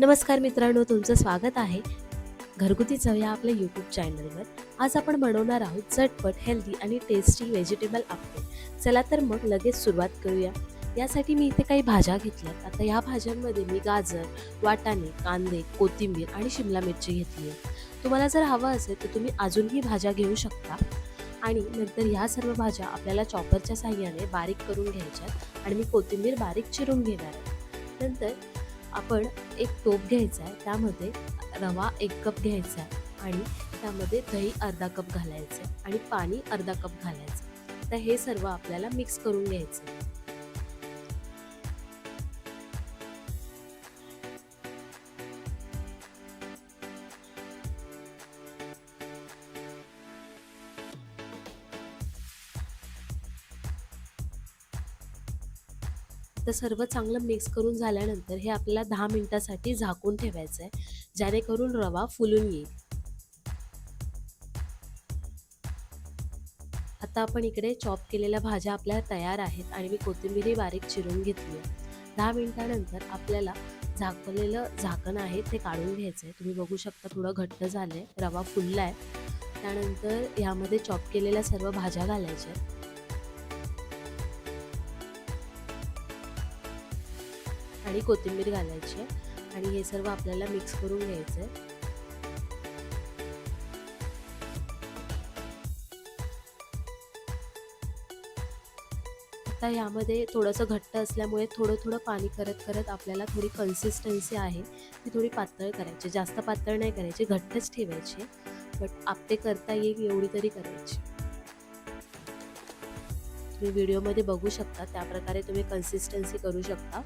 नमस्कार मित्रांनो तुमचं स्वागत आहे घरगुती चव या आपल्या यूट्यूब चॅनलवर आज आपण बनवणार आहोत झटपट हेल्दी आणि टेस्टी व्हेजिटेबल आप्पे चला तर मग लगेच सुरुवात करूया. यासाठी मी इथे काही भाज्या घेतल्यात आता या भाज्यांमध्ये मी गाजर वाटाणे कांदे कोथिंबीर आणि शिमला मिरची घेतली आहे. तुम्हाला जर हवं असेल तर तुम्ही अजूनही भाज्या घेऊ शकता. आणि नंतर ह्या सर्व भाज्या आपल्याला चॉपरच्या साह्याने बारीक करून घ्यायच्यात आणि मी कोथिंबीर बारीक चिरून घेणार आहे. नंतर आपण एक टोप घ्यायचा आहे त्यामध्ये रवा एक कप घ्यायचा आहे आणि त्यामध्ये दही अर्धा कप घालायचं आहे आणि पाणी अर्धा कप घालायचं तर हे सर्व आपल्याला मिक्स करून घ्यायचं तर सर्व चांगलं मिक्स करून झाल्यानंतर हे आपल्याला दहा मिनिटासाठी झाकून ठेवायचं आहे जेणेकरून रवा फुलून येईल. आता आपण इकडे चॉप केलेल्या भाज्या आपल्या तयार आहेत आणि मी कोथिंबीरही बारीक चिरून घेतली आहे. दहा मिनटानंतर आपल्याला झाकलेलं झाकण आहे ते काढून घ्यायचं आहे तुम्ही बघू शकता थोडं घट्ट झालं आहे रवा फुलला आहे त्यानंतर ह्यामध्ये चॉप केलेल्या सर्व भाज्या घालायच्या आणि कोथिंबीर घालायची आहे आणि हे सर्व आपल्याला मिक्स करून घ्यायचं आहे आता यामध्ये थोडंसं घट्ट असल्यामुळे थोडं थोडं पाणी करत करत आपल्याला थोडी कन्सिस्टन्सी आहे. ती थोडी पातळ करायची. जास्त पातळ नाही करायची घट्टच ठेवायची. बट आपटे करता येईल एवढी तरी करायची. तुम्ही व्हिडिओमध्ये बघू शकता त्या प्रकारे तुम्ही कन्सिस्टन्सी करू शकता.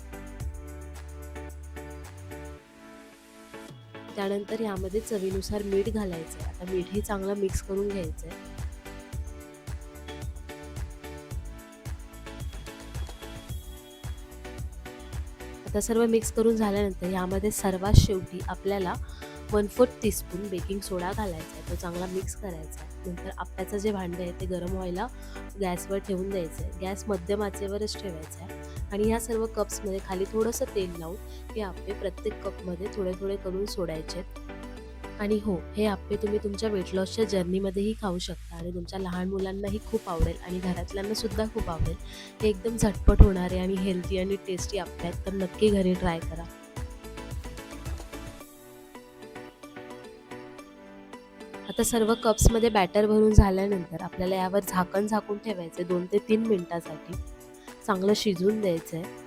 त्यानंतर यामध्ये चवीनुसार मीठ घालायचं. आहे आता मीठही चांगलं मिक्स करून घ्यायचं आहे आता सर्व मिक्स करून झाल्यानंतर यामध्ये सर्वात शेवटी आपल्याला one fourth teaspoon baking soda घालायचा आहे. तो चांगला मिक्स करायचा आहे. नंतर आप्याचं जे भांडं आहे ते गरम व्हायला गॅसवर ठेवून द्यायचं आहे गॅस मध्यम आचेवरच ठेवायचा आहे. आणि ह्या सर्व कप्समध्ये खाली थोडंसं तेल लावून हे आप्पे प्रत्येक कपमध्ये थोडे थोडे करून सोडायचे. आणि हो हे आप्पे तुम्ही तुमच्या वेट लॉसच्या जर्नीमध्येही खाऊ शकता आणि तुमच्या लहान मुलांनाही खूप आवडेल आणि घरातल्यांना सुद्धा खूप आवडेल. हे एकदम झटपट होणारे आणि हेल्दी आणि टेस्टी आप्पे आहेत. तर नक्की घरी ट्राय करा. आता सर्व कप्समध्ये बॅटर भरून झाल्यानंतर आपल्याला यावर झाकण झाकून ठेवायचे दोन ते तीन मिनटासाठी. चांगलं शिजवून द्यायचं आहे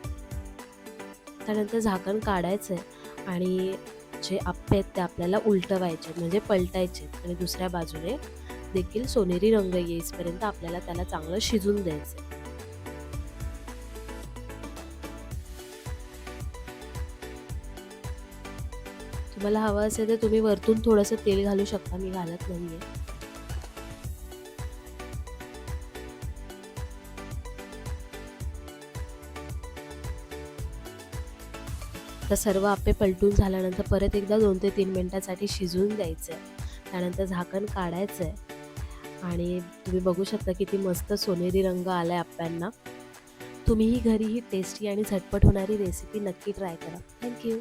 त्यानंतर झाकण काढायचं आहे आणि जे आप्पे आहेत ते आपल्याला उलटवायचे म्हणजे पलटायचे आणि दुसऱ्या बाजूने देखील सोनेरी रंग येईसपर्यंत आपल्याला त्याला चांगलं शिजून द्यायचं तुम्हाला हवं असेल तर तुम्ही वरतून थोडंसं तेल घालू शकता. मी घालत नाही आहे तर सर्व आप्पे पलटून झाल्यानंतर परत एकदा दोन ते तीन मिनटासाठी शिजवून द्यायचं आहे त्यानंतर झाकण काढायचं आहे आणि तुम्ही बघू शकता किती मस्त सोनेरी रंग आला आहे आप्यांना तुम्हीही घरी ही टेस्टी आणि झटपट होणारी रेसिपी नक्की ट्राय करा. थँक्यू